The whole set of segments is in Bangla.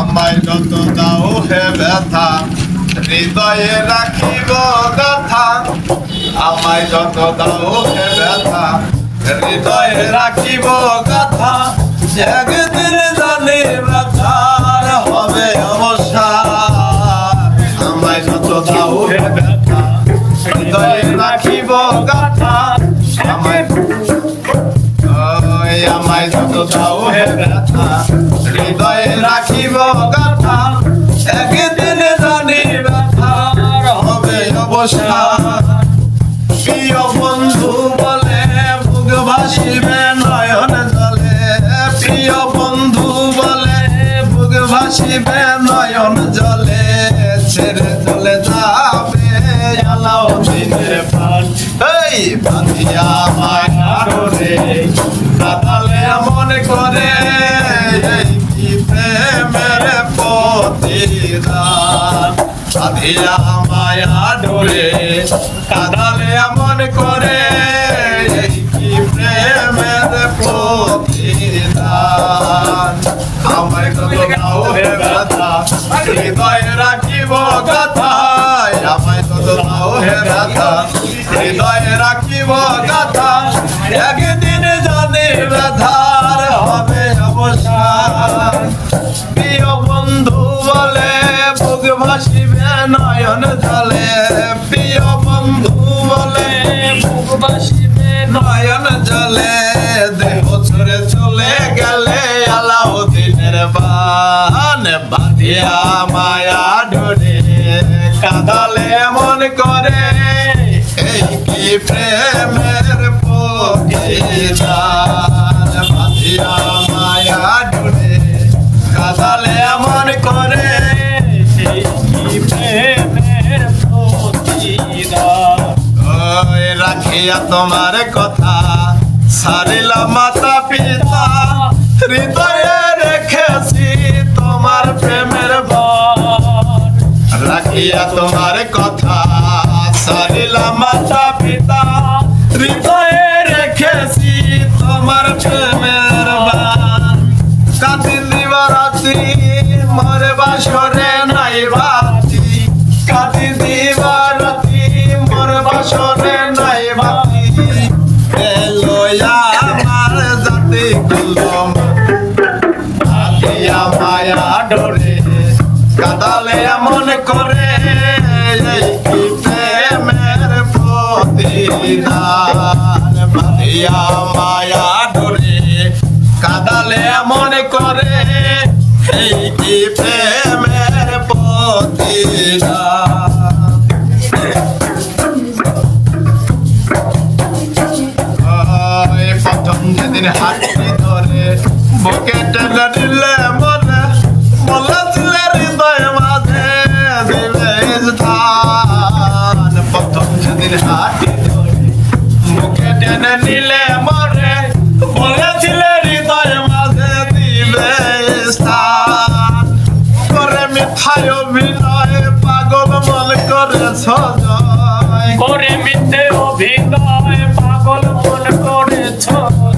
আমায় যত দাও হে ব্যথা, হৃদয়ে রাখিব গাথা আমায় যত দাও হে ব্যথা, হৃদয়ে রাখিব গাথা একদিন জানি ব্যথার হবে অবসান আমায় যত দাও হে ব্যথা, হৃদয়ে রাখিব গাথা আমায় আমায় যত দাও হবে অবসান প্রিয় বন্ধু বলে বুক ভাসিবে নয়ন জলে। প্রিয় বন্ধু বলে বুক ভাসিবে নয়ন জলে। ছেড়ে চলে যাবে আলাও দিনের পান এই বাঁধিয়া মায়ার রে বাঁধিয়া মায়া ডোরে, কাঁদালে এমন করে কি প্রেমের প্রতিদান? কত হে ব্যথা, হৃদয়ে রাখিব কথা আমায় কত দাও হে ব্যথা, হৃদয়ে রাখিব কথা একদিন জানি ব্যথার হবে অবসান, প্রিয় বন্ধু বলে, বুক ভাসিবে নয়ন জলে, প্রিয় বন্ধু বলে বুক নয়ন জলে, দেহ ছেড়ে চলে গেলে আলাউদ্দিনের বান বাঁধিয়া মায়া ডোরে, কাঁদালে মন করে, এই কি প্রেমের প্রতিদান রাখিয়া তোমার কথা। সারিলাম মাতা পিতা, হৃদয়ে রেখেছি তোমার প্রেমের বন রাখিয়া তোমার কথা সারিলাম মাতা পিতা, হৃদয়ে রেখেছি তোমার প্রেমের বান কাঁদি দিবারাতি মরে বাসরে ডরে কাদালে এমন করে এই কি প্রেমের প্রতিদান? বাতিয়া মায়া ডরে কাদালে এমন করে এই কি প্রেমের প্রতিদান? প্রথম যেদিন হাতটি ধরে, বুকে টেনে নিলে করে মিথায় অভিনয় পাগল মন করেছ জয় করে মিথ্যে অভিনয় পাগল মন করেছ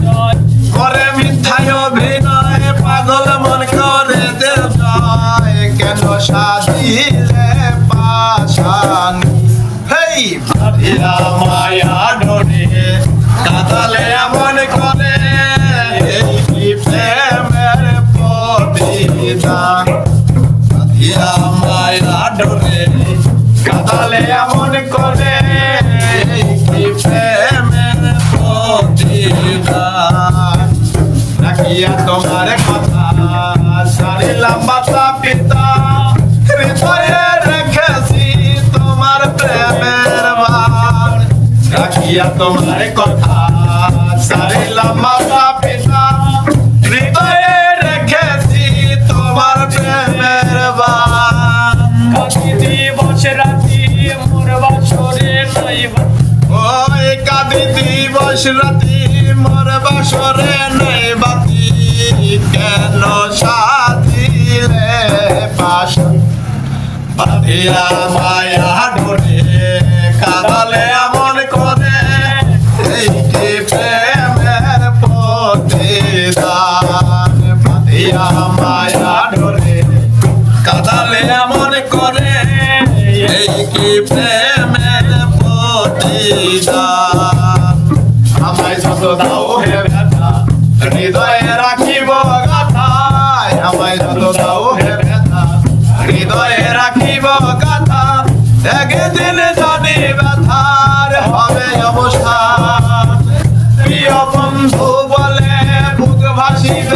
জয় করে মিথ্যায় অভিনয় পাগল মন করে দে জয় কেন সাজিলে পাশান হেই ভারিয়া কাদালে এমন করে কি প্রেমের রাখিয়া তোমার কথা সারিলাম মাতা পিতা হৃদয়ে রেখেছি তোমার প্রেমের বান রাখিয়া তোমার কথা সারিলাম মোর বাসরে নাই বাতি, কেন সাধিলে বাসন বাতিয়া মায়া ধরে কাদালে আমন করে এই যে প্রেমের প্রতিদান। মায়া ধরে কাদালে আমন করে এই কি প্রেমের প্রতিদান। যত দাও রাখিব গাথায় আমায় যত দাও হবে অবসান প্রিয় বন্ধু বলে বুক ভাসিবে